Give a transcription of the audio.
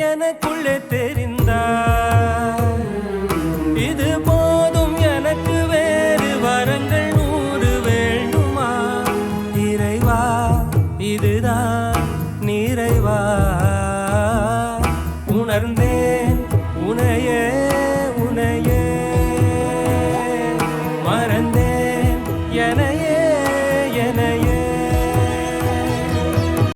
எனக்குள்ளே தெரிந்தார் இது போதும் எனக்கு வேறு வரங்கள் நூறு வேண்டுமா? இறைவா இதுதான் நிறைவா? உணர்ந்தேன் உனையே உனையே. மறந்தேன் என